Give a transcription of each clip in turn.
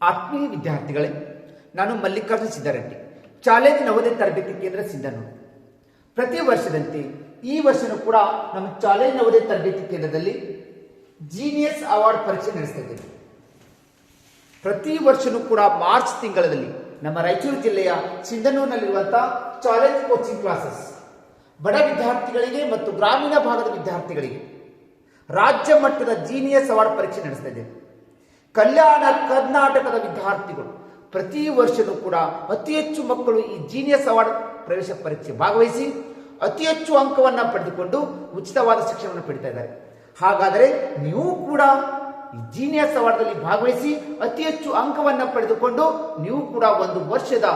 ಆತ್ಮೀಯ ವಿದ್ಯಾರ್ಥಿಗಳೇ, ನಾನು ಮಲ್ಲಿಕಾರ್ಜುನ ಸಿದ್ದಾರೆಡ್ಡಿ ಚಾಲೆಂಜ್ ನವೋದಯ ತರಬೇತಿ ಕೇಂದ್ರ ಸಿಂಧನೂರು ಪ್ರತಿ ವರ್ಷದಂತೆ ಈ ವರ್ಷನೂ ಕೂಡ ನಮ್ಮ ಚಾಲೆಂಜ್ ನವೋದಯ ತರಬೇತಿ ಕೇಂದ್ರದಲ್ಲಿ ಜೀನಿಯಸ್ ಅವಾರ್ಡ್ ಪರೀಕ್ಷೆ ನಡೆಸ್ತಾ ಇದ್ದೇವೆ ಪ್ರತಿ ವರ್ಷನೂ ಕೂಡ ಮಾರ್ಚ್ ತಿಂಗಳಲ್ಲಿ ನಮ್ಮ ರಾಯಚೂರು ಜಿಲ್ಲೆಯ ಸಿಂಧನೂರಿನಲ್ಲಿರುವಂತಹ ಚಾಲೆಂಜ್ ಕೋಚಿಂಗ್ ಕ್ಲಾಸಸ್ ಬಡ ವಿದ್ಯಾರ್ಥಿಗಳಿಗೆ ಮತ್ತು ಗ್ರಾಮೀಣ ಭಾಗದ ವಿದ್ಯಾರ್ಥಿಗಳಿಗೆ ರಾಜ್ಯ ಮಟ್ಟದ ಜೀನಿಯಸ್ ಅವಾರ್ಡ್ ಪರೀಕ್ಷೆ ನಡೆಸ್ತಾ ಇದ್ದೇವೆ ಕಲ್ಯಾಣ ಕರ್ನಾಟಕದ ವಿದ್ಯಾರ್ಥಿಗಳು. ಪ್ರತಿ ವರ್ಷವೂ ಕೂಡ ಅತಿ ಹೆಚ್ಚು ಮಕ್ಕಳು ಈ ಜೀನಿಯಸ್ ಅವಾರ್ಡ್ ಪ್ರವೇಶ ಪರೀಕ್ಷೆ ಭಾಗವಹಿಸಿ ಅತಿ ಹೆಚ್ಚು ಅಂಕವನ್ನು ಪಡೆದುಕೊಂಡು ಉಚಿತವಾದ ಶಿಕ್ಷಣವನ್ನು ಪಡಿತಾ ಇದ್ದಾರೆ. ಹಾಗಾದರೆ ನೀವು ಕೂಡ ಈ ಜೀನಿಯಸ್ ಅವಾರ್ಡ್ದಲ್ಲಿ ಭಾಗವಹಿಸಿ ಅತಿ ಹೆಚ್ಚು ಅಂಕವನ್ನು ಪಡೆದುಕೊಂಡು ನೀವು ಕೂಡ ಒಂದು ವರ್ಷದ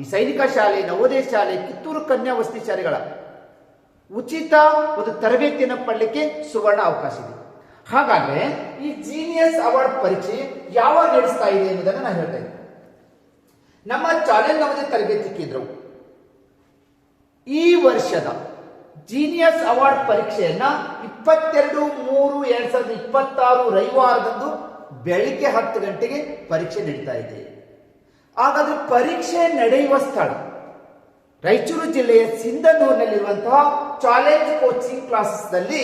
ಈ ಸೈನಿಕ ಶಾಲೆ, ನವೋದಯ ಶಾಲೆ, ಕಿತ್ತೂರು ಕನ್ಯಾ ವಸತಿ ಶಾಲೆಗಳ ಉಚಿತ ಒಂದು ತರಬೇತಿಯನ್ನು ಪಡಲಿಕ್ಕೆ ಸುವರ್ಣ ಅವಕಾಶ ಇದೆ. ಹಾಗಾದ್ರೆ ಈ ಜೀನಿಯಸ್ ಅವಾರ್ಡ್ ಪರೀಕ್ಷೆ ಯಾವಾಗ ನಡೆಸ್ತಾ ಇದೆ ಎನ್ನುವುದನ್ನು ನಾನು ಹೇಳ್ತಾ ಇದ್ದೀನಿ. ನಮ್ಮ ಚಾಲೆಂಜ್ ನಮಗೆ ತರಬೇತಿ ಕೇಂದ್ರವು. ಈ ವರ್ಷದ ಜೀನಿಯಸ್ ಅವಾರ್ಡ್ ಪರೀಕ್ಷೆಯನ್ನ ಇಪ್ಪತ್ತೆರಡು, ಮೂರು, ಎರಡ್ ಸಾವಿರದ ಇಪ್ಪತ್ತಾರು ರವಿವಾರದಂದು ಬೆಳಿಗ್ಗೆ ಹತ್ತು ಗಂಟೆಗೆ ಪರೀಕ್ಷೆ ನಡೀತಾ ಇದೆ. ಹಾಗಾದ್ರೆ ಪರೀಕ್ಷೆ ನಡೆಯುವ ಸ್ಥಳ ರಾಯಚೂರು ಜಿಲ್ಲೆಯ ಸಿಂಧನೂರಿನಲ್ಲಿರುವಂತಹ ಚಾಲೆಂಜ್ ಕೋಚಿಂಗ್ ಕ್ಲಾಸಸ್ನಲ್ಲಿ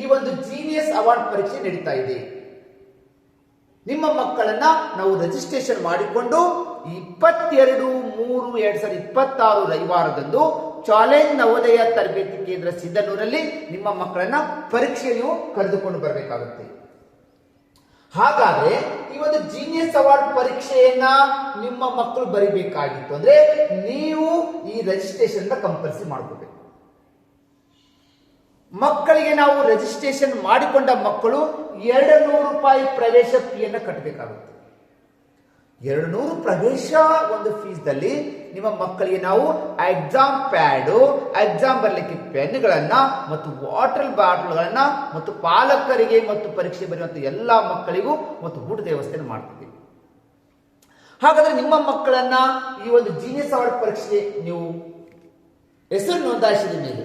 ಈ ಒಂದು ಜೀನಿಯಸ್ ಅವಾರ್ಡ್ ಪರೀಕ್ಷೆ ನಡೀತಾ ಇದೆ. ನಿಮ್ಮ ಮಕ್ಕಳನ್ನ ನಾವು ರಿಜಿಸ್ಟ್ರೇಷನ್ ಮಾಡಿಕೊಂಡು ಇಪ್ಪತ್ತೆರಡು ಮೂರು ಎರಡ್ ಸಾವಿರದ ಇಪ್ಪತ್ತಾರು ರವಿವಾರದಂದು ಚಾಲೆಂಜ್ ನವೋದಯ ತರಬೇತಿ ಕೇಂದ್ರ ಸಿಂಧನೂರಲ್ಲಿ ನಿಮ್ಮ ಮಕ್ಕಳನ್ನ ಪರೀಕ್ಷೆ ನೀವು ಕರೆದುಕೊಂಡು ಬರಬೇಕಾಗುತ್ತೆ. ಹಾಗಾದ್ರೆ ಈ ಒಂದು ಜೀನಿಯಸ್ ಅವಾರ್ಡ್ ಪರೀಕ್ಷೆಯನ್ನ ನಿಮ್ಮ ಮಕ್ಕಳು ಬರಿಬೇಕಾಗಿತ್ತು. ಅಂದ್ರೆ ನೀವು ಈ ರಿಜಿಸ್ಟ್ರೇಷನ್ ಕಂಪಲ್ಸರಿ ಮಾಡ್ಕೋಬೇಕು. ಮಕ್ಕಳಿಗೆ ನಾವು ರಿಜಿಸ್ಟ್ರೇಷನ್ ಮಾಡಿಕೊಂಡ ಮಕ್ಕಳು ಎರಡು ನೂರು ರೂಪಾಯಿ ಪ್ರವೇಶ ಫೀಯನ್ನು ಕಟ್ಟಬೇಕಾಗುತ್ತೆ ಎರಡು ನೂರು ಪ್ರವೇಶ ಒಂದು ಫೀಸ್ದಲ್ಲಿ ನಿಮ್ಮ ಮಕ್ಕಳಿಗೆ ನಾವು ಎಕ್ಸಾಮ್ ಪ್ಯಾಡು ಎಕ್ಸಾಮ್ ಬರಲಿಕ್ಕೆ ಪೆನ್ಗಳನ್ನ ಮತ್ತು ವಾಟರ್ ಬಾಟಲ್ಗಳನ್ನ ಮತ್ತು ಪಾಲಕರಿಗೆ ಮತ್ತು ಪರೀಕ್ಷೆ ಬರೆಯುವಂಥ ಎಲ್ಲ ಮಕ್ಕಳಿಗೂ ಮತ್ತು ಊಟದ ವ್ಯವಸ್ಥೆಯನ್ನು ಮಾಡ್ತೀವಿ. ಹಾಗಾದ್ರೆ ನಿಮ್ಮ ಮಕ್ಕಳನ್ನ ಈ ಒಂದು ಜೀನಿಯಸ್ ಅವಾರ್ಡ್ ಪರೀಕ್ಷೆ ನೀವು ಹೆಸರು ನೋಂದಾಯಿಸಿದ ಮೇಲೆ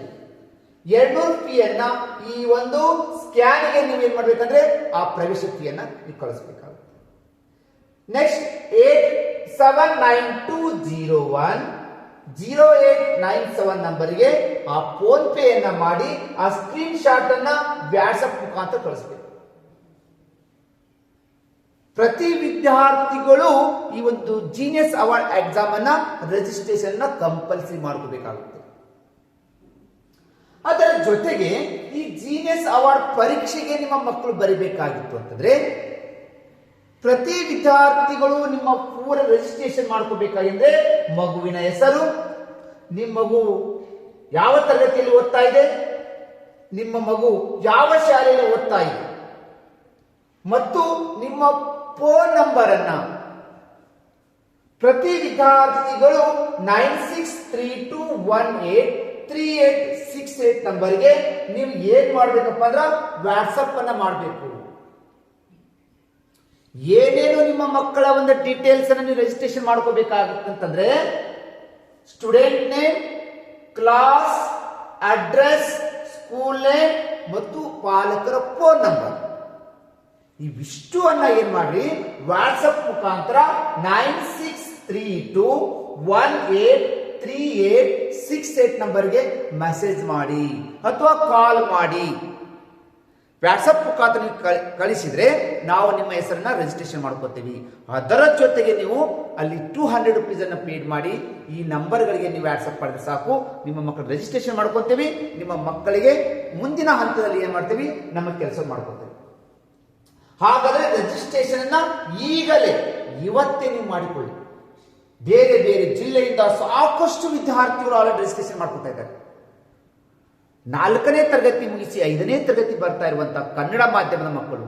ಎರಡ್ನೂರು ಫೀಯನ್ನ ಈ ಒಂದು ಸ್ಕ್ಯಾನಿಗೆ ನೀವು ಏನ್ ಮಾಡ್ಬೇಕಂದ್ರೆ ಆ ಪ್ರವೇಶ ಫೀಯನ್ನ ನೀವು ಕಳಿಸ್ಬೇಕಾಗುತ್ತೆ. Nine two zero one zero eight nine seven ನಂಬರ್ಗೆ ಆ ಫೋನ್ ಮಾಡಿ, ಆ ಸ್ಕ್ರೀನ್ ಶಾಟ್ ಅನ್ನ ವ್ಯಾಟ್ಸಪ್ ಮುಖಾಂತರ ಕಳಿಸ್ಬೇಕು. ಪ್ರತಿ ವಿದ್ಯಾರ್ಥಿಗಳು ಈ ಒಂದು ಜೀನಿಯಸ್ ಅವಾರ್ಡ್ ಎಕ್ಸಾಮ್ ಅನ್ನ ರಿಜಿಸ್ಟ್ರೇಷನ್ ಕಂಪಲ್ಸರಿ ಮಾಡ್ಕೋಬೇಕಾಗುತ್ತೆ. ಅದರ ಜೊತೆಗೆ ಈ ಜೀನಿಯಸ್ ಅವಾರ್ಡ್ ಪರೀಕ್ಷೆಗೆ ನಿಮ್ಮ ಮಕ್ಕಳು ಬರಿಬೇಕಾಗಿತ್ತು ಅಂತಂದ್ರೆ ಪ್ರತಿ ವಿದ್ಯಾರ್ಥಿಗಳು ನಿಮ್ಮ ಪೂರ ರಿಜಿಸ್ಟ್ರೇಷನ್ ಮಾಡ್ಕೋಬೇಕಾಗಿದ್ರೆ ಮಗುವಿನ ಹೆಸರು ನಿಮ್ಮ ಮಗು ಯಾವ ತರಗತಿಯಲ್ಲಿ ಓದ್ತಾ ಇದೆ, ನಿಮ್ಮ ಮಗು ಯಾವ ಶಾಲೆಯಲ್ಲಿ ಓದ್ತಾ ಇದೆ, ಮತ್ತು ನಿಮ್ಮ ಫೋನ್ ನಂಬರ್ ಅನ್ನ. ಪ್ರತಿ ವಿದ್ಯಾರ್ಥಿಗಳು nine six three two one eight three eight six eight ನಂಬರ್ಗೆ ನೀವು ಏನ್ ಮಾಡ್ಬೇಕಪ್ಪ ಅಂದ್ರೆ ವಾಟ್ಸಪ್ ಅನ್ನ ಮಾಡಬೇಕು. ಏನೇನು ನಿಮ್ಮ ಮಕ್ಕಳ ಒಂದು ಡೀಟೇಲ್ಸ್ ಅನ್ನ ನೀವು registration ಮಾಡ್ಕೋಬೇಕಾಗುತ್ತಂತಂದ್ರೆ student name class address school name ಮತ್ತು ಪಾಲಕರ ಫೋನ್ ನಂಬರ್ ಇವಿಷ್ಟು ಅನ್ನ ಏನ್ ಮಾಡ್ರಿ? ವಾಟ್ಸಪ್ ಮುಖಾಂತರ nine six three two one eight three eight six eight ನಂಬರ್ಗೆ ಮೆಸೇಜ್ ಮಾಡಿ ಅಥವಾ ಕಾಲ್ ಮಾಡಿ ವಾಟ್ಸಪ್ ಮುಖಾಂತರ ನೀವು ಕಳ್- ಕಳಿಸಿದ್ರೆ ನಾವು ನಿಮ್ಮ ಹೆಸರನ್ನ ರಿಜಿಸ್ಟ್ರೇಷನ್ ಮಾಡ್ಕೋತೀವಿ. ಅದರ ಜೊತೆಗೆ ನೀವು ಅಲ್ಲಿ ಟೂ ಹಂಡ್ರೆಡ್ ರುಪೀಸನ್ನು ಪೇಡ್ ಮಾಡಿ ಈ ನಂಬರ್ಗಳಿಗೆ ನೀವು ವ್ಯಾಟ್ಸಪ್ ಮಾಡಿದ್ರೆ ಸಾಕು. ನಿಮ್ಮ ಮಕ್ಕಳು ರಿಜಿಸ್ಟ್ರೇಷನ್ ಮಾಡ್ಕೊತೀವಿ. ನಿಮ್ಮ ಮಕ್ಕಳಿಗೆ ಮುಂದಿನ ಹಂತದಲ್ಲಿ ಏನು ಮಾಡ್ತೀವಿ? ನಮ್ಮ ಕೆಲಸ ಮಾಡ್ಕೊತೀವಿ. ಹಾಗಾದ್ರೆ ರಿಜಿಸ್ಟ್ರೇಷನ್ ಅನ್ನ ಈಗಲೇ ಇವತ್ತೇ ನೀವು ಮಾಡಿಕೊಳ್ಳಿ. ಬೇರೆ ಬೇರೆ ಜಿಲ್ಲೆಯಿಂದ ಸಾಕಷ್ಟು ವಿದ್ಯಾರ್ಥಿಗಳು ಆಲ್ರೆಡಿ ರಿಜಿಸ್ಟ್ರೇಷನ್ ಮಾಡ್ಕೊತಾ ಇದ್ದಾರೆ. ನಾಲ್ಕನೇ ತರಗತಿ ಮುಗಿಸಿ ಐದನೇ ತರಗತಿ ಬರ್ತಾ ಇರುವಂತಹ ಕನ್ನಡ ಮಾಧ್ಯಮದ ಮಕ್ಕಳು.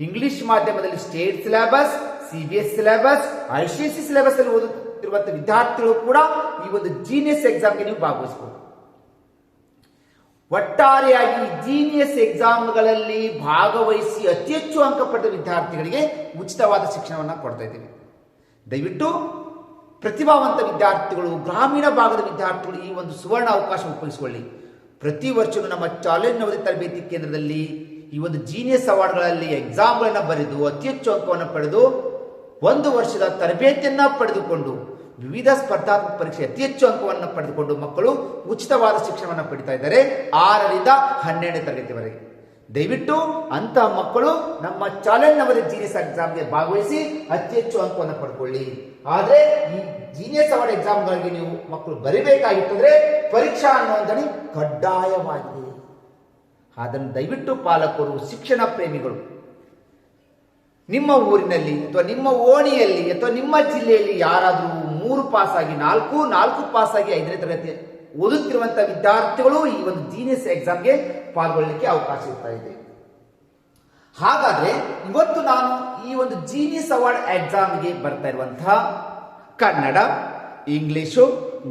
ಇಂಗ್ಲಿಷ್ ಮಾಧ್ಯಮದಲ್ಲಿ state syllabus C B S syllabus I C S C syllabus ಅಲ್ಲಿ ಓದುತ್ತಿರುವಂತಹ ವಿದ್ಯಾರ್ಥಿಗಳು ಕೂಡ ಈ ಒಂದು ಜೀನಿಯಸ್ ಎಕ್ಸಾಮ್ಗೆ ನೀವು ಭಾಗವಹಿಸಬಹುದು. ಒಟ್ಟಾರೆಯಾಗಿ ಜೀನಿಯಸ್ ಎಕ್ಸಾಮ್ಗಳಲ್ಲಿ ಭಾಗವಹಿಸಿ ಅತಿ ಹೆಚ್ಚು ಅಂಕ ಪಡೆದ ವಿದ್ಯಾರ್ಥಿಗಳಿಗೆ ಉಚಿತವಾದ ಶಿಕ್ಷಣವನ್ನು ಕೊಡ್ತಾ ಇದ್ದೀವಿ. ದಯವಿಟ್ಟು ಪ್ರತಿಭಾವಂತ ವಿದ್ಯಾರ್ಥಿಗಳು, ಗ್ರಾಮೀಣ ಭಾಗದ ವಿದ್ಯಾರ್ಥಿಗಳು ಈ ಒಂದು ಸುವರ್ಣ ಅವಕಾಶ ಉಪಯೋಗಿಸಿಕೊಳ್ಳಿ. ಪ್ರತಿ ವರ್ಷವೂ ನಮ್ಮ ಚಾಲೆಂಜ್ ನವೋದಯ ತರಬೇತಿ ಕೇಂದ್ರದಲ್ಲಿ ಈ ಒಂದು ಜೀನಿಯಸ್ ಅವಾರ್ಡ್ಗಳಲ್ಲಿ ಎಕ್ಸಾಮ್ಗಳನ್ನು ಬರೆದು, ಅತಿ ಹೆಚ್ಚು ಅಂಕವನ್ನು ಪಡೆದು, ಒಂದು ವರ್ಷದ ತರಬೇತಿಯನ್ನು ಪಡೆದುಕೊಂಡು, ವಿವಿಧ ಸ್ಪರ್ಧಾತ್ಮಕ ಪರೀಕ್ಷೆ ಅತಿ ಹೆಚ್ಚು ಅಂಕವನ್ನು ಪಡೆದುಕೊಂಡು ಮಕ್ಕಳು ಉಚಿತವಾದ ಶಿಕ್ಷಣವನ್ನು ಪಡಿತಾ ಇದ್ದಾರೆ ಆರರಿಂದ ಹನ್ನೆರಡನೇ ತರಗತಿವರೆಗೆ. ದಯವಿಟ್ಟು ಅಂತ ಮಕ್ಕಳು ನಮ್ಮ ಚಾಲೆಂಜ್ ನವರ ಜೀನಿಯಸ್ ಎಕ್ಸಾಮ್ಗೆ ಭಾಗವಹಿಸಿ ಅತಿ ಹೆಚ್ಚು ಅಂಕವನ್ನು ಪಡ್ಕೊಳ್ಳಿ. ಆದರೆ ಈ ಜೀನಿಯಸ್ ಅವಾರ್ಡ್ ಎಕ್ಸಾಮ್ಗಳಿಗೆ ನೀವು ಮಕ್ಕಳು ಬರಿಬೇಕಾಗಿತ್ತಂದ್ರೆ ಪರೀಕ್ಷಾ ನೋಂದಣಿ ಕಡ್ಡಾಯವಾಗಿದೆ ಅದನ್ನು ದಯವಿಟ್ಟು ಪಾಲಕರು, ಶಿಕ್ಷಣ ಪ್ರೇಮಿಗಳು, ನಿಮ್ಮ ಊರಿನಲ್ಲಿ ಅಥವಾ ನಿಮ್ಮ ಓಣಿಯಲ್ಲಿ ಅಥವಾ ನಿಮ್ಮ ಜಿಲ್ಲೆಯಲ್ಲಿ ಯಾರಾದರೂ ಮೂರು ಪಾಸ್ ಆಗಿ ನಾಲ್ಕು ನಾಲ್ಕು ಪಾಸ್ ಆಗಿ ಐದನೇ ತರಗತಿ ಓದುತ್ತಿರುವಂತಹ ವಿದ್ಯಾರ್ಥಿಗಳು ಈ ಒಂದು ಜೀನಿಯಸ್ ಎಕ್ಸಾಮ್ಗೆ ಪಾಲ್ಗೊಳ್ಳಲಿಕ್ಕೆ ಅವಕಾಶ ಇರ್ತಾ ಇದೆ. ಹಾಗಾದ್ರೆ ಇವತ್ತು ನಾನು ಈ ಒಂದು ಜೀನಿಯಸ್ ಅವಾರ್ಡ್ ಎಕ್ಸಾಮ್ಗೆ ಬರ್ತಾ ಇರುವಂತಹ ಕನ್ನಡ ಇಂಗ್ಲಿಷು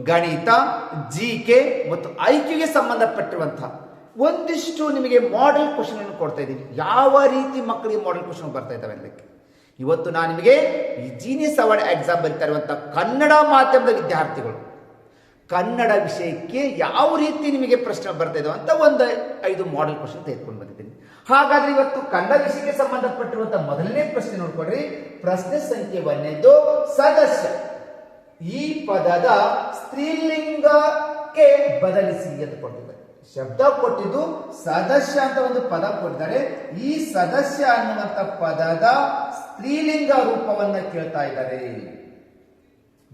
ಗಣಿತ ಜಿ ಕೆ ಮತ್ತು ಐಕ್ಯೂಗೆ ಸಂಬಂಧಪಟ್ಟಿರುವಂತಹ ಒಂದಿಷ್ಟು ನಿಮಗೆ ಮಾಡೆಲ್ ಕ್ವಶನ್ ಅನ್ನು ಕೊಡ್ತಾ ಇದ್ದೀನಿ. ಯಾವ ರೀತಿ ಮಕ್ಕಳಿಗೆ ಮಾಡೆಲ್ ಕ್ವಶನ್ ಬರ್ತಾ ಇದ್ದಾವೆ ಅದಕ್ಕೆ ಇವತ್ತು ನಾನು ನಿಮಗೆ ಈ ಜೀನಿಯಸ್ ಅವಾರ್ಡ್ ಎಕ್ಸಾಮ್ ಬರೀತಾ ಇರುವಂತಹ ಕನ್ನಡ ಮಾಧ್ಯಮದ ವಿದ್ಯಾರ್ಥಿಗಳು ಕನ್ನಡ ವಿಷಯಕ್ಕೆ ಯಾವ ರೀತಿ ನಿಮಗೆ ಪ್ರಶ್ನೆ ಬರ್ತಾ ಅಂತ ಒಂದು ಐದು ಮಾಡೆಲ್ ಕ್ವಶನ್ ತೆಗೆದುಕೊಂಡು ಬಂದಿದ್ದೀನಿ. ಹಾಗಾದ್ರೆ ಇವತ್ತು ಕನ್ನಡ ವಿಷಯಕ್ಕೆ ಸಂಬಂಧಪಟ್ಟಿರುವಂತಹ ಮೊದಲನೇ ಪ್ರಶ್ನೆ ನೋಡ್ಕೊಡ್ರಿ ಪ್ರಶ್ನೆ ಸಂಖ್ಯೆ ಒಂದನೇದು ಸದಸ್ಯ, ಈ ಪದದ ಸ್ತ್ರೀಲಿಂಗಕ್ಕೆ ಬದಲಿಸಿ ಅಂತ ಕೊಟ್ಟಿದ್ದಾರೆ. ಶಬ್ದ ಕೊಟ್ಟಿದ್ದು ಸದಸ್ಯ ಅಂತ ಒಂದು ಪದ ಕೊಟ್ಟಿದ್ದಾರೆ. ಈ ಸದಸ್ಯ ಅನ್ನುವಂತ ಪದದ ಸ್ತ್ರೀಲಿಂಗ ರೂಪವನ್ನ ಕೇಳ್ತಾ ಇದ್ದಾರೆ.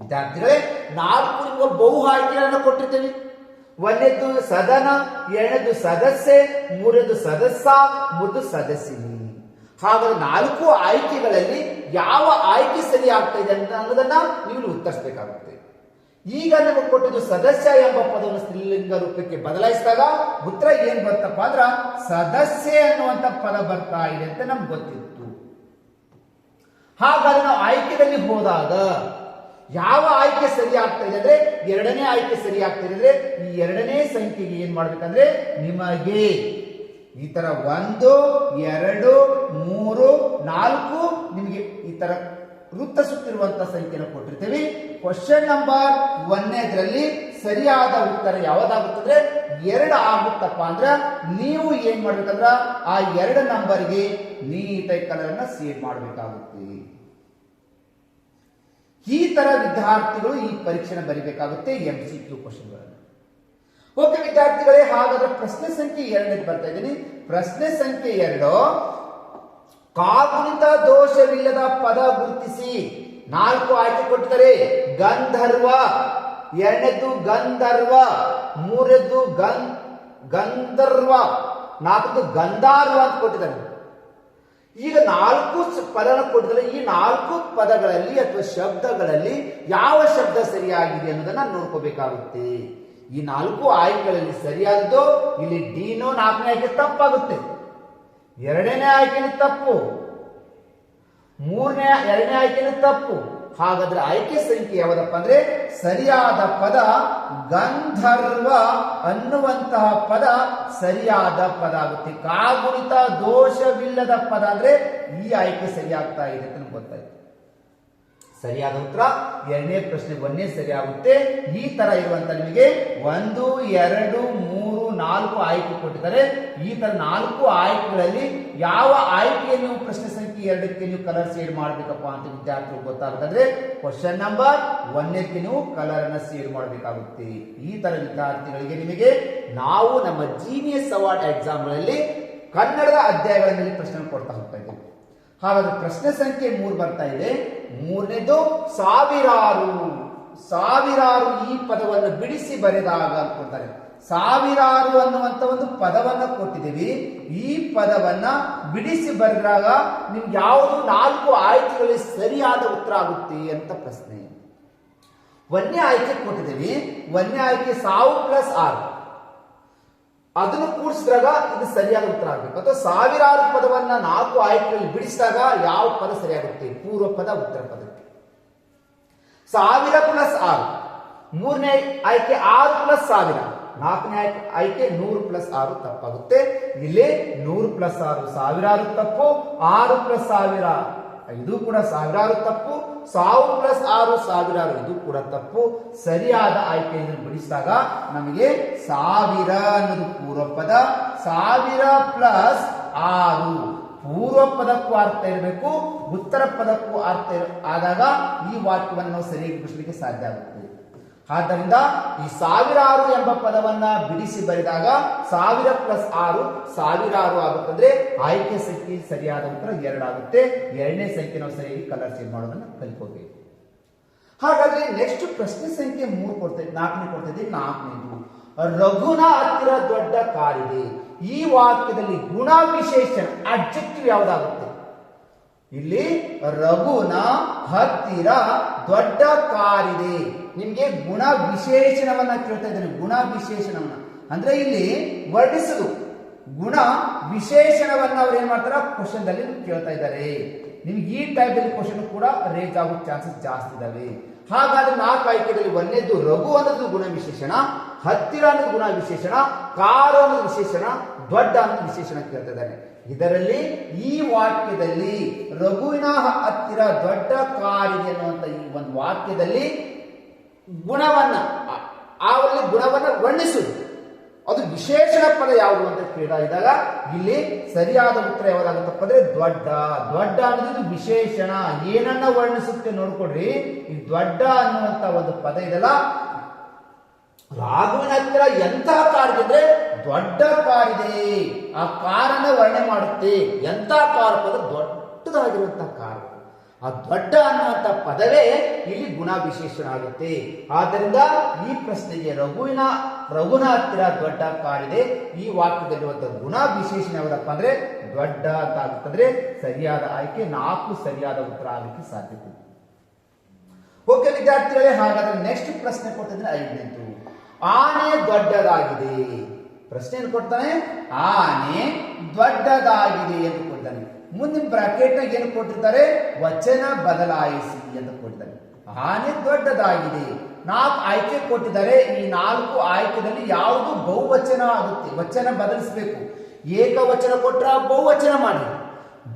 ವಿದ್ಯಾರ್ಥಿಗಳೇ ನಾಲ್ಕು ನಿಮಗೆ ಬಹು ಆಯ್ಕೆಗಳನ್ನು ಕೊಟ್ಟಿರ್ತೀವಿ ಒಂದನೇದು ಸದನ ಎರಡದು ಸದಸ್ಯೆ ಮೂರದು ಸದಸ್ಯ ಮೂರದು ಸದಸ್ಯನಿ ಹಾಗಾದ್ರೆ ನಾಲ್ಕು ಆಯ್ಕೆಗಳಲ್ಲಿ ಯಾವ ಆಯ್ಕೆ ಸರಿ ಆಗ್ತಾ ಇದೆ ಅಂತ ಅನ್ನೋದನ್ನ ನೀವು ಉತ್ತರಿಸಬೇಕಾಗುತ್ತೆ. ಈಗ ನಮಗೆ ಕೊಟ್ಟಿದ್ದು ಸದಸ್ಯ ಎಂಬ ಪದವನ್ನು ಸ್ತ್ರೀಲಿಂಗ ರೂಪಕ್ಕೆ ಬದಲಾಯಿಸಿದಾಗ ಉತ್ತರ ಏನ್ ಬರ್ತಪ್ಪ ಅಂದ್ರ ಸದಸ್ಯೆ ಅನ್ನುವಂತ ಪದ ಬರ್ತಾ ಇದೆ ಅಂತ ನಮ್ಗೆ ಗೊತ್ತಿತ್ತು. ಹಾಗಾದ್ರೆ ನಾವು ಆಯ್ಕೆದಲ್ಲಿ ಹೋದಾಗ ಯಾವ ಆಯ್ಕೆ ಸರಿ ಆಗ್ತಾ ಇದೆ ಅಂದ್ರೆ ಎರಡನೇ ಆಯ್ಕೆ ಸರಿ ಆಗ್ತಾ ಇದೆ ಈ ಎರಡನೇ ಸಂಖ್ಯೆಗೆ ಏನ್ ಮಾಡ್ಬೇಕಂದ್ರೆ ನಿಮಗೆ ಈ ತರ ಒಂದು, ಎರಡು, ಮೂರು, ನಾಲ್ಕು ನಿಮಗೆ ಈ ತರ ವೃತ್ತ ಸುತ್ತಿರುವಂತ ಸಂಖ್ಯೆನ ಕೊಟ್ಟಿರ್ತೀವಿ. ಕ್ವಶನ್ ನಂಬರ್ ಒಂದನೇದ್ರಲ್ಲಿ ಸರಿಯಾದ ಉತ್ತರ ಯಾವ್ದಾಗುತ್ತಂದ್ರೆ ಎರಡು ಆಗುತ್ತಪ್ಪ ಅಂದ್ರ ನೀವು ಏನ್ ಮಾಡ್ಬೇಕಂದ್ರ ಆ ಎರಡು ನಂಬರ್ಗೆ ನೀಟಾಗಿ ಕಲರ್ ಅನ್ನ ಸೇವ್ ಮಾಡಬೇಕಾಗುತ್ತೆ. ಈ ತರ ವಿದ್ಯಾರ್ಥಿಗಳು ಈ ಪರೀಕ್ಷೆನ ಬರಿಬೇಕಾಗುತ್ತೆ ಎಂ ಸಿ ಕ್ಯೂ ಕ್ವಶನ್ಗಳನ್ನು ಓಕೆ ವಿದ್ಯಾರ್ಥಿಗಳೇ, ಹಾಗಾದ್ರೆ ಪ್ರಶ್ನೆ ಸಂಖ್ಯೆ ಎರಡಕ್ಕೆ ಬರ್ತಾ ಇದ್ದೀನಿ. ಪ್ರಶ್ನೆ ಸಂಖ್ಯೆ ಎರಡು, ಕಾಗುಣಿತ ದೋಷವಿಲ್ಲದ ಪದ ಗುರುತಿಸಿ. ನಾಲ್ಕು ಆಯ್ಕೆ ಕೊಟ್ಟಿದ್ದಾರೆ. ಗಂಧರ್ವ ಎರಡನೇದು ಗಂಧರ್ವ ಮೂರನೇದು ಗನ್ ಗಂಧರ್ವ ನಾಲ್ಕದು ಗಂಧಾರ್ವ ಅಂತ ಕೊಟ್ಟಿದ್ದಾರೆ. ಈಗ ನಾಲ್ಕು ಪದನ ಕೊಟ್ಟಿದ್ರೆ ಈ ನಾಲ್ಕು ಪದಗಳಲ್ಲಿ ಅಥವಾ ಶಬ್ದಗಳಲ್ಲಿ ಯಾವ ಶಬ್ದ ಸರಿಯಾಗಿದೆ ಅನ್ನೋದನ್ನ ನೋಡ್ಕೋಬೇಕಾಗುತ್ತೆ. ಈ ನಾಲ್ಕು ಆಯ್ಕೆಗಳಲ್ಲಿ ಸರಿಯಾದದ್ದು ಇಲ್ಲಿ ಡಿನೋ ನಾಲ್ಕನೇ ಆಯ್ಕೆ ತಪ್ಪಾಗುತ್ತೆ. ಎರಡನೇ ಆಯ್ಕೆನೂ ತಪ್ಪು. ಮೂರನೇ, ಎರಡನೇ ಆಯ್ಕೆನೂ ತಪ್ಪು. ಹಾಗಾದ್ರೆ ಆಯ್ಕೆ ಸಂಖ್ಯೆ ಯಾವುದಪ್ಪ ಅಂದ್ರೆ ಸರಿಯಾದ ಪದ ಗಂಧರ್ವ ಅನ್ನುವಂತಹ ಪದ ಸರಿಯಾದ ಪದ ಆಗುತ್ತೆ. ಕಾಗುಣಿತ ದೋಷವಿಲ್ಲದ ಪದ ಅಂದ್ರೆ ಈ ಆಯ್ಕೆ ಸರಿಯಾಗ್ತಾ ಇದೆ ಅಂತ ಗೊತ್ತಾಯ್ತು. ಸರಿಯಾದ ಉತ್ತರ? ಎರಡನೇ ಪ್ರಶ್ನೆ ಒಂದೇ ಸರಿಯಾಗುತ್ತೆ. ಈ ತರ ಇರುವಂತ ನಿಮಗೆ ಒಂದು, ಎರಡು, ಮೂರು, ನಾಲ್ಕು ಆಯ್ಕೆ ಕೊಟ್ಟಿದ್ದಾರೆ. ಈ ತರ ನಾಲ್ಕು ಆಯ್ಕೆಗಳಲ್ಲಿ ಯಾವ ಆಯ್ಕೆಯನ್ನು ಪ್ರಶ್ನೆ ಸಂಖ್ಯೆ ಎರಡಕ್ಕೆ ನೀವು ಕಲರ್ ಸೇಡ್ ಮಾಡ್ಬೇಕಪ್ಪ ಅಂತ ವಿದ್ಯಾರ್ಥಿಗಳು ಗೊತ್ತಾಗುತ್ತಂದ್ರೆ ಕ್ವಶನ್ ನಂಬರ್ ಒಂದಕ್ಕೆ ನೀವು ಕಲರ್ ಅನ್ನ ಸೇಡ್ ಮಾಡಬೇಕಾಗುತ್ತೆ. ಈ ತರ ವಿದ್ಯಾರ್ಥಿಗಳಿಗೆ ನಿಮಗೆ ನಾವು ನಮ್ಮ ಜೀನಿಯಸ್ ಅವಾರ್ಡ್ ಎಕ್ಸಾಮ್ಗಳಲ್ಲಿ ಕನ್ನಡದ ಅಧ್ಯಾಯಗಳ ಮೇಲೆ ಪ್ರಶ್ನೆ ಕೊಡ್ತಾ ಹೋಗ್ತಾ ಇದ್ದೇವೆ. ಹಾಗಾದ್ರೆ ಪ್ರಶ್ನೆ ಸಂಖ್ಯೆ ಮೂರು ಬರ್ತಾ ಇದೆ. ಮೂರನೇದು, ಸಾವಿರಾರು ಸಾವಿರಾರು ಈ ಪದವನ್ನು ಬಿಡಿಸಿ ಬರೆದಾಗ ಅನ್ಕೊಳ್ತಾರೆ ಸಾವಿರಾರು ಅನ್ನುವಂತ ಒಂದು ಪದವನ್ನ ಕೊಟ್ಟಿದ್ದೀವಿ. ಈ ಪದವನ್ನ ಬಿಡಿಸಿ ಬರೆದಾಗ ನಿಮ್ಗೆ ಯಾವುದು ನಾಲ್ಕು ಆಯ್ಕೆಗಳಲ್ಲಿ ಸರಿಯಾದ ಉತ್ತರ ಆಗುತ್ತೆ ಅಂತ ಪ್ರಶ್ನೆ. ಒಂದನೇ ಆಯ್ಕೆ ಕೊಟ್ಟಿದ್ದೀವಿ. ಒಂದನೇ ಆಯ್ಕೆ ಸಾವು ಪ್ಲಸ್ ಆರು. ಅದನ್ನು ಕೂಡಿಸಿದಾಗ ಇದು ಸರಿಯಾದ ಉತ್ತರ ಆಗಬೇಕು. ಅಥವಾ ಸಾವಿರಾರು ಪದವನ್ನ ನಾಲ್ಕು ಆಯ್ಕೆಗಳಲ್ಲಿ ಬಿಡಿಸಿದಾಗ ಯಾವ ಪದ ಸರಿಯಾಗುತ್ತೆ? ಪೂರ್ವ ಪದ, ಉತ್ತರ ಪದಕ್ಕೆ ಸಾವಿರ ಪ್ಲಸ್ ಆರು. ಮೂರನೇ ಆಯ್ಕೆ ಆರು ಪ್ಲಸ್ ಸಾವಿರ. ನಾಲ್ಕನೇ ಆಯ್ಕೆ ಆಯ್ಕೆ ನೂರು ಪ್ಲಸ್ ಆರು ತಪ್ಪಾಗುತ್ತೆ. ಇಲ್ಲಿ ನೂರು ಪ್ಲಸ್ ಆರು ಸಾವಿರಾರು ತಪ್ಪು, ಆರು ಪ್ಲಸ್ ಸಾವಿರ ಇದು ಕೂಡ ಸಾವಿರಾರು ತಪ್ಪು, ಸಾವು ಪ್ಲಸ್ ಆರು ಸಾವಿರಾರು ಇದು ಕೂಡ ತಪ್ಪು. ಸರಿಯಾದ ಆಯ್ಕೆಯನ್ನು ಬಿಡಿಸಿದಾಗ ನಮಗೆ ಸಾವಿರ ಅನ್ನೋದು ಪೂರ್ವ ಪದ ಸಾವಿರ ಪ್ಲಸ್ ಆರು ಪೂರ್ವ ಪದಕ್ಕೂ ಅರ್ಥ ಇರಬೇಕು, ಉತ್ತರ ಪದಕ್ಕೂ ಅರ್ಥ ಆದಾಗ ಈ ವಾಕ್ಯವನ್ನು ಸರಿಯಾಗಿ ಬಿಡಿಸಲಿಕ್ಕೆ ಸಾಧ್ಯ ಆಗುತ್ತೆ. ಆದ್ದರಿಂದ ಈ ಸಾವಿರಾರು ಎಂಬ ಪದವನ್ನ ಬಿಡಿಸಿ ಬರೆದಾಗ ಸಾವಿರ ಪ್ಲಸ್ ಆರು ಸಾವಿರಾರು ಆಗುತ್ತಂದ್ರೆ ಆಯ್ಕೆ ಸಂಖ್ಯೆ ಸರಿಯಾದ ಉತ್ತರ ಎರಡಾಗುತ್ತೆ. ಎರಡನೇ ಸಂಖ್ಯೆ ನಾವು ಸರಿಯಾಗಿ ಕಲರ್ ಚೇಂಜ್ ಮಾಡೋದನ್ನ ಕಲ್ಕೋಬೇಕು ಹಾಗಾದ್ರೆ ನೆಕ್ಸ್ಟ್ ಪ್ರಶ್ನೆ ಸಂಖ್ಯೆ ಮೂರು ಕೊಡ್ತೇವೆ ನಾಲ್ಕನೇ ಕೊಡ್ತೇವೆ ನಾಲ್ಕನೇದು. ರಘುನ ಹತ್ತಿರ ದೊಡ್ಡ ಕಾರಿದೆ. ಈ ವಾಕ್ಯದಲ್ಲಿ ಗುಣ ವಿಶೇಷಣ ಅಡ್ಜೆಕ್ಟಿವ್ ಯಾವ್ದಾಗುತ್ತೆ? ಇಲ್ಲಿ ರಘುನ ಹತ್ತಿರ ದೊಡ್ಡ ಕಾರಿದೆ. ನಿಮ್ಗೆ ಗುಣ ವಿಶೇಷಣವನ್ನ ಕೇಳ್ತಾ ಇದ್ದೇನೆ. ಗುಣ ವಿಶೇಷಣವನ್ನ ಅಂದ್ರೆ ಇಲ್ಲಿ ವರ್ಣಿಸಲು ಗುಣ ವಿಶೇಷಣವನ್ನ ಅವ್ರು ಏನ್ ಮಾಡ್ತಾರ? ಕ್ವಶನ್ ದಲ್ಲಿ ಕೇಳ್ತಾ ಇದ್ದಾರೆ. ನಿಮ್ಗೆ ಈ ಟೈಪ್ ಅಲ್ಲಿ ಕ್ವಶನ್ ಕೂಡ ರೇಜ್ ಆಗೋ ಚಾನ್ಸಸ್ ಜಾಸ್ತಿ ಇದಾವೆ. ಹಾಗಾದ್ರೆ ನಾಲ್ಕು ಆಯ್ಕೆಗಳಲ್ಲಿ ಒಂದೇದ್ದು ರಘು ಅನ್ನೋದು ಗುಣ ವಿಶೇಷಣ ಹತ್ತಿರ ಅನ್ನೋದು ಗುಣ ವಿಶೇಷಣ ಕಾರು ಅನ್ನೋದು ವಿಶೇಷಣ, ದೊಡ್ಡ ಅನ್ನೋದು ವಿಶೇಷಣ ಕೇಳ್ತಾ ಇದ್ದಾನೆ ಇದರಲ್ಲಿ ಈ ವಾಕ್ಯದಲ್ಲಿ ರಘುವಿನ ಹತ್ತಿರ ದೊಡ್ಡ ಕಾರಿದೆ ಅನ್ನುವಂಥ ಈ ಒಂದು ವಾಕ್ಯದಲ್ಲಿ ಗುಣವನ್ನ, ಆ- ಒಂದು ಗುಣವನ್ನ ವರ್ಣಿಸುದು ಅದು ವಿಶೇಷಣ ಪದ ಯಾವುದು ಅಂತ ಕೇಳಿದಾಗ ಇದ್ದಾಗ ಇಲ್ಲಿ ಸರಿಯಾದ ಉತ್ತರ ಯಾವುದಾಗುತ್ತಪ್ಪ ಅಂದ್ರೆ ದೊಡ್ಡ. ದೊಡ್ಡ ಅನ್ನೋದು ವಿಶೇಷಣ. ಏನನ್ನ ವರ್ಣಿಸುತ್ತೆ ನೋಡ್ಕೊಡ್ರಿ ಈ ದೊಡ್ಡ ಅನ್ನುವಂತ ಒಂದು ಪದ ಇದೆಲ್ಲ. ರಾಘುವಿನ ಹತ್ತಿರ ಎಂತಹ ಕಾರ್ಯ ದೊಡ್ಡ ಕಾರ್ ಇದೆ ಆ ಕಾರನ್ನ ವರ್ಣೆ ಮಾಡುತ್ತೆ. ಎಂತ ಕಾರ್ ಪದ ದೊಡ್ಡದಾಗಿರುವಂತಹ ಕಾರು ಆ ದೊಡ್ಡ ಅನ್ನುವಂಥ ಪದವೇ ಇಲ್ಲಿ ಗುಣ ವಿಶೇಷಣ ಆಗುತ್ತೆ ಆದ್ದರಿಂದ ಈ ಪ್ರಶ್ನೆಗೆ ರಘುವಿನ ರಘುನ ಹತ್ತಿರ ದೊಡ್ಡ ಕಾರಿದೆ ಈ ವಾಕ್ಯದಲ್ಲಿರುವಂತಹ ಗುಣ ವಿಶೇಷಣ ಯಾವುದಪ್ಪ ಅಂದ್ರೆ ದೊಡ್ಡ ಅಂತ ಆಗುತ್ತಂದ್ರೆ ಸರಿಯಾದ ಆಯ್ಕೆ, ನಾಲ್ಕು ಸರಿಯಾದ ಉತ್ತರ ಆಗಲಿಕ್ಕೆ ಸಾಧ್ಯತೆ. ಓಕೆ ವಿದ್ಯಾರ್ಥಿಗಳೇ, ಹಾಗಾದ್ರೆ ನೆಕ್ಸ್ಟ್ ಪ್ರಶ್ನೆ ಕೊಟ್ಟಿದ್ರೆ ಐದನೇದು. ಆನೆ ದೊಡ್ಡದಾಗಿದೆ. ಪ್ರಶ್ನೆ ಏನು ಕೊಡ್ತಾನೆ, ಆನೆ ದೊಡ್ಡದಾಗಿದೆ ಎಂದು ಕೊಡ್ತಾನೆ ಮುಂದಿನ ಬ್ರಾಕೆಟ್ ನಾಗ ಏನು ಕೊಟ್ಟಿರ್ತಾರೆ ವಚನ ಬದಲಾಯಿಸಿ ಎಂದು ಕೊಟ್ಟಿದ್ದಾರೆ ಆನೆ ದೊಡ್ಡದಾಗಿದೆ. ನಾಲ್ಕು ಆಯ್ಕೆ ಕೊಟ್ಟಿದ್ದಾರೆ. ಈ ನಾಲ್ಕು ಆಯ್ಕೆದಲ್ಲಿ ಯಾವುದು ಬಹುವಚನ ಆಗುತ್ತೆ? ವಚನ ಬದಲಿಸಬೇಕು. ಏಕವಚನ ಕೊಟ್ರ ಬಹುವಚನ ಮಾಡಿ.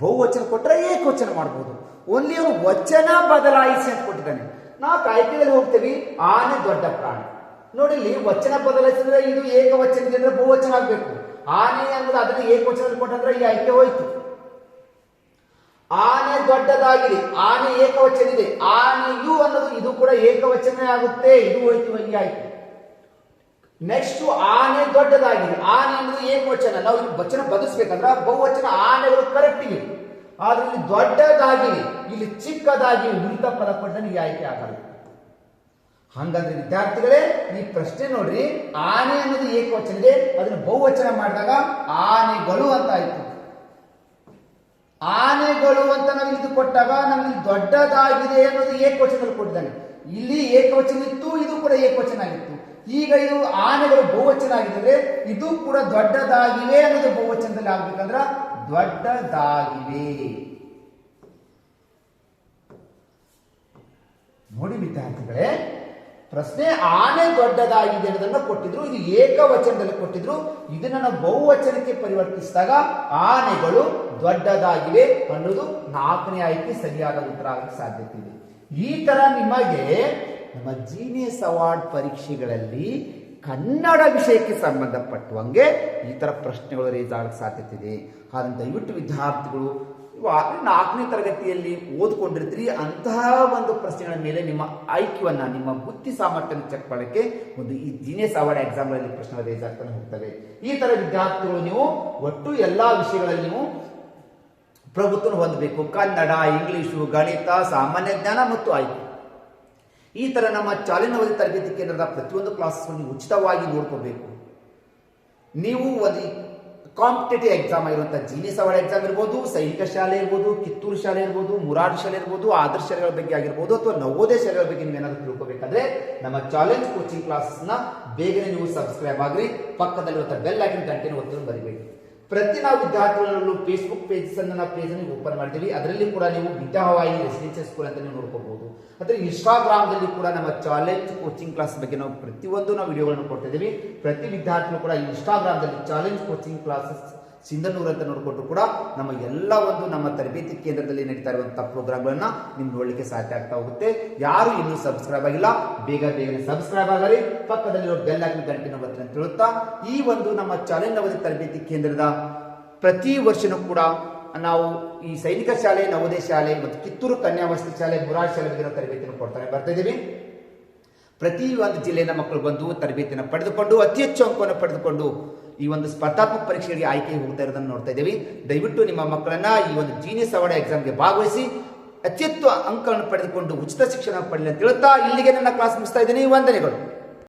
ಬಹುವಚನ ಕೊಟ್ಟರೆ ಏಕವಚನ ಮಾಡಬಹುದು ಓನ್ಲಿ ವಚನ ಬದಲಾಯಿಸಿ ಅಂತ ಕೊಟ್ಟಿದ್ದಾನೆ. ನಾಲ್ಕು ಆಯ್ಕೆದಲ್ಲಿ ಹೋಗ್ತೇವೆ. ಆನೆ ದೊಡ್ಡ ಪ್ರಾಣಿ. ನೋಡಿ ಇಲ್ಲಿ ವಚನ ಬದಲಾಯಿಸಿದ್ರೆ ಇದು ಏಕವಚನ ಅಂದ್ರೆ ಬಹುವಚನ ಆಗ್ಬೇಕು. ಆನೆ ಅನ್ನೋದು ಅದನ್ನ ಏಕವಚನ ಕೊಟ್ಟಂದ್ರೆ ಈ ಆಯ್ಕೆ ಹೋಯ್ತು. ಆನೆ ದೊಡ್ಡದಾಗಿದೆ, ಆನೆ ಏಕವಚನ ಇದೆ ಆನೆಯು ಅನ್ನೋದು ಇದು ಕೂಡ ಏಕವಚನ ಆಗುತ್ತೆ, ಇದು ಹೋಯ್ತು ಈ ಆಯ್ತು ನೆಕ್ಸ್ಟ್ ಆನೆ ದೊಡ್ಡದಾಗಿದೆ, ಆನೆ ಅನ್ನೋದು ಏಕವಚನ. ನಾವು ವಚನ ಬದಲಿಸ್ಬೇಕಂದ್ರೆ ಬಹುವಚನ ಆನೆಗಳು ಕರೆಕ್ಟ್ ಇವೆ. ಆದ್ರೆ ಇಲ್ಲಿ ದೊಡ್ಡದಾಗಿವೆ ಇಲ್ಲಿ ಚಿಕ್ಕದಾಗಿ ಉಳಿದ ಪದ ಕೊಟ್ಟರೆ ಈ ಆಯ್ಕೆ ಆಗಲ್ಲ. ಹಂಗಂದ್ರೆ ವಿದ್ಯಾರ್ಥಿಗಳೇ, ಈ ಪ್ರಶ್ನೆ ನೋಡ್ರಿ. ಆನೆ ಅನ್ನೋದು ಏಕವಚನ ಇದೆ? ಅದನ್ನು ಬಹುವಚನ ಮಾಡಿದಾಗ ಆನೆಗಳು ಅಂತ ಆಯ್ತು. ಆನೆಗಳು ಅಂತ ನಾವು ಇದು ಕೊಟ್ಟಾಗ ನಮಗೆ ದೊಡ್ಡದಾಗಿದೆ ಅನ್ನೋದು ಏಕವಚನದಲ್ಲಿ ಕೊಟ್ಟಿದ್ದಾನೆ. ಇಲ್ಲಿ ಏಕವಚನ ಇತ್ತು, ಇದು ಕೂಡ ಏಕವಚನ ಆಗಿತ್ತು. ಈಗ ಇದು ಆನೆಗಳು ಬಹುವಚನ ಆಗಿದ್ರೆ ಇದು ಕೂಡ ದೊಡ್ಡದಾಗಿವೆ ಅನ್ನೋದು ಬಹುವಚನದಲ್ಲಿ ಆಗ್ಬೇಕಂದ್ರ ದೊಡ್ಡದಾಗಿವೆ. ನೋಡಿ ವಿದ್ಯಾರ್ಥಿಗಳೇ ಪ್ರಶ್ನೆ ಆನೆ ದೊಡ್ಡದಾಗಿದೆ ಅನ್ನೋದನ್ನ ಕೊಟ್ಟಿದ್ರು, ಇದು ಏಕವಚನದಲ್ಲಿ ಕೊಟ್ಟಿದ್ರು. ಇದನ್ನ ನಾವು ಬಹುವಚನಕ್ಕೆ ಪರಿವರ್ತಿಸಿದಾಗ ಆನೆಗಳು ದೊಡ್ಡದಾಗಿವೆ ಅನ್ನೋದು ನಾಲ್ಕನೇ ಆಯ್ಕೆ ಸರಿಯಾದ ಉತ್ತರ ಆಗಕ್ಕೆ ಸಾಧ್ಯತೆ ಇದೆ. ಈ ತರ ನಿಮಗೆ ನಮ್ಮ ಜೀನಿಯಸ್ ಅವಾರ್ಡ್ ಪರೀಕ್ಷೆಗಳಲ್ಲಿ ಕನ್ನಡ ವಿಷಯಕ್ಕೆ ಸಂಬಂಧಪಟ್ಟುವಂಗೆ ಈ ತರ ಪ್ರಶ್ನೆಗಳು ರೇಸ್ ಆಗಕ್ಕೆ ಸಾಧ್ಯತೆ ಇದೆ. ಹಾಗಂತ ದಯವಿಟ್ಟು ವಿದ್ಯಾರ್ಥಿಗಳು ನಾಲ್ಕನೇ ತರಗತಿಯಲ್ಲಿ ಓದ್ಕೊಂಡಿರ್ತೀರಿ, ಅಂತಹ ಒಂದು ಪ್ರಶ್ನೆಗಳ ಮೇಲೆ ನಿಮ್ಮ ಐಕ್ಯವನ್ನ ನಿಮ್ಮ ಬುದ್ಧಿ ಸಾಮರ್ಥ್ಯ ಚೆಕ್ ಮಾಡೋಕ್ಕೆ ಒಂದು ಈ ಜೀನಿಯಸ್ ಅವಾರ್ಡ್ ಎಕ್ಸಾಮ್ಗಳಲ್ಲಿ ಪ್ರಶ್ನೆ ರೇಸ್ ಆಗ್ತಾನೆ ಹೋಗ್ತವೆ. ಈ ತರ ವಿದ್ಯಾರ್ಥಿಗಳು ನೀವು ಒಟ್ಟು ಎಲ್ಲಾ ವಿಷಯಗಳಲ್ಲಿ ನೀವು ಪ್ರಭುತ್ವ ಹೊಂದಬೇಕು. ಕನ್ನಡ, ಇಂಗ್ಲಿಷು, ಗಣಿತ, ಸಾಮಾನ್ಯ ಜ್ಞಾನ ಮತ್ತು ಆಯ್ಕೆ. ಈ ತರ ನಮ್ಮ ಚಾಲನವಧಿ ತರಬೇತಿ ಕೇಂದ್ರದ ಪ್ರತಿಯೊಂದು ಕ್ಲಾಸ್ ನೀವು ಉಚಿತವಾಗಿ ನೋಡ್ಕೋಬೇಕು. ನೀವು ಒಂದು ಕಾಂಪಿಟೇಟಿವ್ ಎಕ್ಸಾಮ್ ಆಗಿರುವಂಥ ಜೀನಿಯಸ್ ಅವಾರ್ಡ್ ಎಕ್ಸಾಮ್ ಇರ್ಬೋದು, ಸೈನಿಕ ಶಾಲೆ ಇರ್ಬೋದು, ಕಿತ್ತೂರು ಶಾಲೆ ಇರ್ಬೋದು ಮುರಾರ್ ಶಾಲೆ ಇರ್ಬೋದು, ಆದರ್ಶ ಶಾಲೆಗಳ ಬಗ್ಗೆ ಆಗಿರ್ಬೋದು ಅಥವಾ ನವೋದಯ ಶಾಲೆಗಳ ಬಗ್ಗೆ ನೀವೇನಾದರೂ ತಿಳ್ಕೋಬೇಕಾದ್ರೆ ನಮ್ಮ ಚಾಲೆಂಜ್ ಕೋಚಿಂಗ್ ಕ್ಲಾಸಸ್ನ ಬೇಗನೆ ನೀವು ಸಬ್ಸ್ಕ್ರೈಬ್ ಆಗ್ರಿ. ಪಕ್ಕದಲ್ಲಿರುವಂಥ ಬೆಲ್ ಐಕನ್ ಗಂಟೆನ ಒತ್ತನ್ನು ಬರಿಬೇಕು. ಪ್ರತಿ ನಾವು ವಿದ್ಯಾರ್ಥಿಗಳಲ್ಲೂ ಫೇಸ್ಬುಕ್ ಪೇಜಸ್ ಅನ್ನ ನಾವು ಪೇಜ್ ಓಪನ್ ಮಾಡ್ತೀವಿ. ಅದರಲ್ಲಿ ಕೂಡ ನೀವು ವಿದ್ಯಾಹವಾಯಿ ರೆಸಿಡೆನ್ಷಿಯಲ್ ಸ್ಕೂಲ್ ಅಂತ ನೀವು ನೋಡ್ಕೋಬಹುದು ಅದ್ರ ಇನ್ಸ್ಟಾಗ್ರಾಮ್ದಲ್ಲಿ ಕೂಡ ನಮ್ಮ ಚಾಲೆಂಜ್ ಕೋಚಿಂಗ್ ಕ್ಲಾಸ್ ಬಗ್ಗೆ ನಾವು ಪ್ರತಿಯೊಂದು ನಾವು ವಿಡಿಯೋಗಳನ್ನು ಕೊಡ್ತಿದ್ದೀವಿ ಪ್ರತಿ ವಿದ್ಯಾರ್ಥಿಗಳು ಕೂಡ ಇನ್ಸ್ಟಾಗ್ರಾಮ್ದಲ್ಲಿ ಚಾಲೆಂಜ್ ಕೋಚಿಂಗ್ ಕ್ಲಾಸಸ್ ಸಿಂಧನೂರ್ ಅಂತ ನೋಡಿಕೊಟ್ರು ಕೂಡ ನಮ್ಮ ಎಲ್ಲ ಒಂದು ನಮ್ಮ ತರಬೇತಿ ಕೇಂದ್ರದಲ್ಲಿ ನಡೀತಾ ಇರುವಂತಹ ಪ್ರೋಗ್ರಾಮ್ಗಳನ್ನ ನಿಮ್ಗೆ ನೋಡಲಿಕ್ಕೆ ಸಾಧ್ಯ ಆಗ್ತಾ ಹೋಗುತ್ತೆ. ಯಾರು ಇನ್ನೂ ಸಬ್ಸ್ಕ್ರೈಬ್ ಆಗಿಲ್ಲ, ಬೇಗ ಬೇಗನೆ ಸಬ್ಸ್ಕ್ರೈಬ್ ಆಗಲಿ. ಪಕ್ಕದಲ್ಲಿರೋ ಬೆಲ್ ಹಾಕಿ ಗಂಟೆ ಒತ್ತನ್ನು ಅಂತ ಹೇಳುತ್ತಾ, ಈ ಒಂದು ನಮ್ಮ ಚಾಲೆಂಜ್ ಅವಧಿ ತರಬೇತಿ ಕೇಂದ್ರದ ಪ್ರತಿ ವರ್ಷನೂ ಕೂಡ ನಾವು ಈ ಸೈನಿಕ ಶಾಲೆ, ನವೋದಯ ಶಾಲೆ ಮತ್ತು ಕಿತ್ತೂರು ಕನ್ಯಾ ವಸತಿ ಶಾಲೆ ಬುರಾ ಶಾಲೆ ಬಗ್ಗೆ ತರಬೇತಿಯನ್ನು ಕೊಡ್ತಾನೆ ಬರ್ತಾ ಇದ್ದೀವಿ. ಪ್ರತಿ ಒಂದು ಜಿಲ್ಲೆಯ ಮಕ್ಕಳು ಬಂದು ತರಬೇತಿಯನ್ನು ಪಡೆದುಕೊಂಡು, ಅತಿ ಹೆಚ್ಚು ಅಂಕವನ್ನು ಪಡೆದುಕೊಂಡು ಈ ಒಂದು ಸ್ಪರ್ಧಾತ್ಮಕ ಪರೀಕ್ಷೆಗೆ ಆಯ್ಕೆ ಹೋಗ್ತಾ ಇರೋದನ್ನು ನೋಡ್ತಾ ಇದ್ದೀವಿ. ದಯವಿಟ್ಟು ನಿಮ್ಮ ಮಕ್ಕಳನ್ನ ಈ ಒಂದು ಜೀನಿಯಸ್ ಅವಾರ್ಡ್ ಎಕ್ಸಾಮ್ಗೆ ಭಾಗವಹಿಸಿ ಅತ್ಯುತ್ತ ಅಂಕಗಳನ್ನು ಪಡೆದುಕೊಂಡು ಉಚಿತ ಶಿಕ್ಷಣ ಪಡೆಯಲಿ ಅಂತ ಇಲ್ಲಿಗೆ ನನ್ನ ಕ್ಲಾಸ್ ಮುಗಿಸ್ತಾ ಇದ್ದೀನಿ. ವಂದನೆಗಳು.